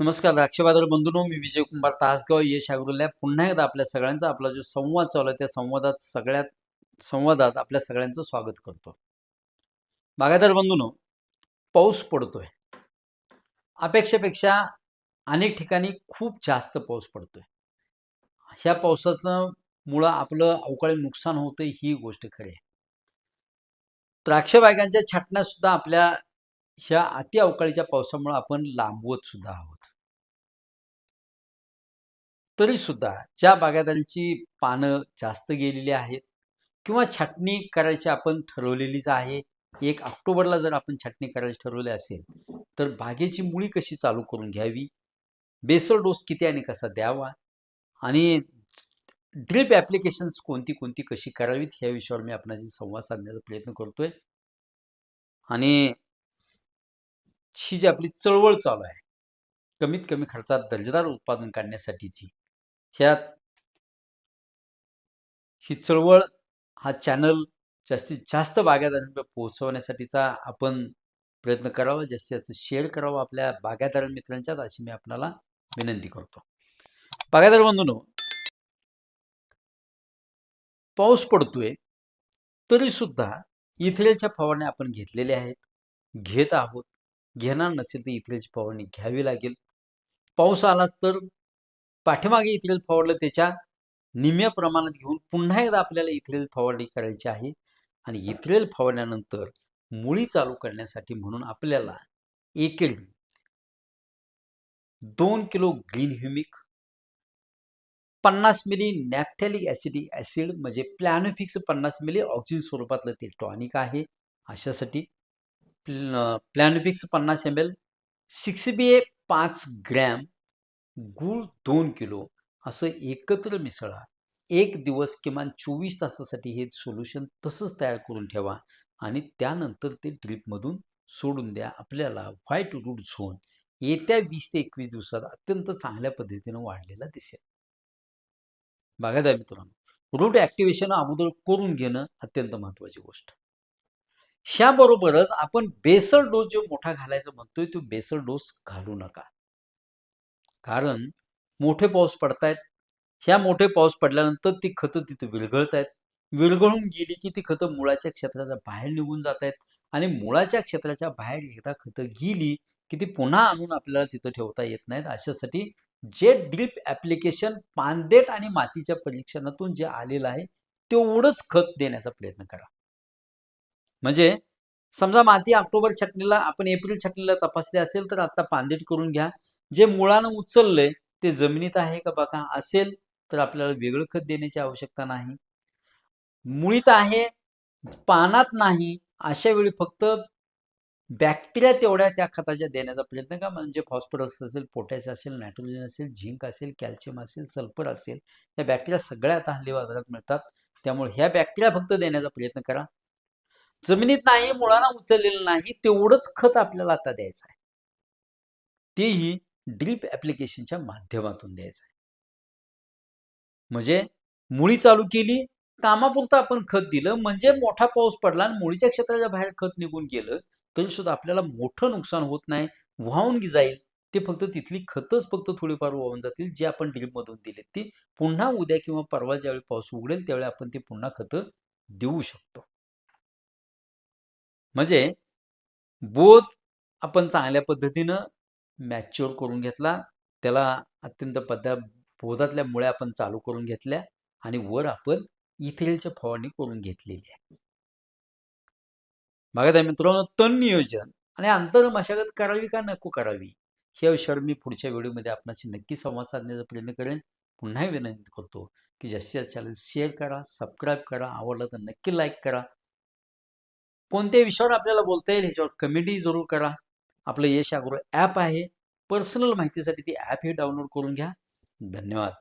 नमस्कार द्राक्षबाजार बंधूनो मी विजय कुमार तासगाव यश अग्रोलॅब पुन्हा एकदा आपल्या सगळ्यांचा आपला जो संवाद चालू आहे त्या संवादात सगळ्यात संवादात आपल्या सगळ्यांचं स्वागत करतो. बागायदार बंधूनो पाऊस पडतोय. अपेक्षेपेक्षा अनेक ठिकाणी खूप जास्त पाऊस पडतोय. ह्या पावसाचं मुळं आपलं अवकाळी नुकसान होतं ही गोष्ट खरी आहे. द्राक्ष बागांच्या छाटण्या सुद्धा आपल्या ह्या अति अवकाळीच्या पावसामुळे आपण लांबवत सुद्धा आहोत. तरी सुद्धा ज्या बागायतांची पानं जास्त गेलेली आहेत किंवा छाटणी करायची आपण ठरवलेलीच आहे एक ऑक्टोबरला जर आपण छाटणी करायची ठरवली असेल तर बागेची मुळी कशी चालू करून घ्यावी? बेसल डोस किती आणि कसा द्यावा? आणि ड्रिप ॲप्लिकेशन्स कोणती कोणती कशी करावीत? ह्या विषयावर मी आपणाशी संवाद साधण्याचा प्रयत्न करतोय. आणि ही जी आपली चळवळ चालू आहे कमीत कमी खर्चात दर्जेदार उत्पादन काढण्यासाठीची ह्यात ही चळवळ हा चॅनल जास्तीत जास्त बागायतदारांपर्यंत पोहोचवण्यासाठीचा आपण प्रयत्न करावा जास्तीत जास्त शेअर करावा आपल्या बागायदार मित्रांच्यात अशी मी आपणाला विनंती करतो. बागायदार बंधूंनो पाऊस पडतोय तरी सुद्धा इथेलच्या फवारण्या आपण घेतलेल्या आहेत घेत आहोत. घेणार नसेल तर इथलीच फवारणी घ्यावी लागेल. पाऊस आलाच तर पाठीमागे इथेल फवारलं त्याच्या निम्या प्रमाणात घेऊन पुन्हा एकदा आपल्याला इथेल फवारणी करायची आहे. आणि इथेल फवारण्यानंतर मुळी चालू करण्यासाठी म्हणून आपल्याला एकेरी दोन किलो ग्रीन ह्युमिक पन्नास मिली नॅपथॅलिक ॲसिडिक ॲसिड म्हणजे प्लॅनोफिक्स पन्नास मिली ऑक्सिजन स्वरूपातलं ते टॉनिक आहे. अशासाठी प्लॅनोफिक्स पन्नास M L six B A पाच ग्रॅम गूळ दोन किलो असं एकत्र मिसळा. एक दिवस किमान चोवीस तासासाठी हे सोल्युशन तसंच तयार करून ठेवा आणि त्यानंतर ते ड्रीपमधून सोडून द्या. आपल्याला व्हाईट रूट झोन येत्या वीस ते एकवीस दिवसात अत्यंत चांगल्या पद्धतीनं वाढलेला दिसेल. बागायदार मित्रांनो रूट ॲक्टिवेशन अगोदर करून घेणं अत्यंत महत्त्वाची गोष्ट. ह्याबरोबरच आपण बेसल डोस जो मोठा घालायचा म्हणतोय तो बेसल डोस घालू नका. कारण मोठे पाऊस पडतायत. ह्या मोठे पाऊस पडल्यानंतर ती खतं तिथं विरघळत आहेत विरघळून गेली की ती खतं मुळाच्या क्षेत्राच्या बाहेर निघून जात आहेत आणि मुळाच्या क्षेत्राच्या बाहेर एकदा खतं गेली की ती पुन्हा आणून आपल्याला तिथं ठेवता येत नाहीत. अशासाठी जे ड्रिप ॲप्लिकेशन पानदेट आणि मातीच्या परीक्षणातून जे आलेलं आहे तेवढंच खत देण्याचा प्रयत्न करा. म्हणजे समजा माती ऑक्टोबर छटणीला आपण एप्रिल छटणीला तपासली असेल तर आता पांदीट करून घ्या. जे मुळानं उचललंय ते जमिनीत आहे का बघा? असेल तर आपल्याला वेगळं खत देण्याची आवश्यकता नाही. मुळीत आहे पानात नाही अशा वेळी फक्त बॅक्टेरिया तेवढ्या त्या खताच्या देण्याचा प्रयत्न का म्हणजे फॉस्फरस असेल पोटॅश असेल नायट्रोजन असेल झिंक असेल कॅल्शियम असेल सल्फर असेल या बॅक्टेरिया सगळ्या आता हल्ली बाजारात मिळतात. त्यामुळे ह्या बॅक्टेरिया फक्त देण्याचा प्रयत्न करा. जमिनीत नाही मुळांना उचललेलं नाही तेवढंच खत आपल्याला आता द्यायचं आहे. तेही ड्रीप ऍप्लिकेशनच्या माध्यमातून द्यायचं आहे. म्हणजे मुळी चालू केली कामापुरतं आपण खत दिलं म्हणजे मोठा पाऊस पडला आणि मुळीच्या क्षेत्राच्या बाहेर खत निघून गेलं तरी सुद्धा आपल्याला मोठं नुकसान होत नाही वाहून जाईल. ते फक्त तिथली खतच फक्त थोडीफार वाहून जातील जे आपण ड्रीपमधून दिले ती पुन्हा उद्या किंवा परवा ज्यावेळी पाऊस उघडेल त्यावेळी आपण ते पुन्हा खतं देऊ शकतो. म्हणजे बोध आपण चांगल्या पद्धतीनं मॅच्युअर करून घेतला. त्याला अत्यंत पद्धत बोधातल्या मुळे आपण चालू करून घेतल्या आणि वर आपण इथेलच्या फवारणी करून घेतलेली आहे. बघा मित्रांनो तण नियोजन आणि अंतर मशागत करावी का नको करावी? ह्या विषयावर मी पुढच्या व्हिडिओमध्ये आपणाशी नक्की संवाद साधण्याचा प्रयत्न करेन. पुन्हा विनंती करतो की जास्तीत जास्त चॅनल शेअर करा सबस्क्राईब करा आवडलं तर नक्की लाईक करा. कोणत्या विषयावर आपल्याला बोलता येईल ह्याच्यावर कमेंटही जरूर करा. आपलं यश अग्रो ॲप आहे. पर्सनल माहितीसाठी ती ॲपही डाउनलोड करून घ्या. धन्यवाद.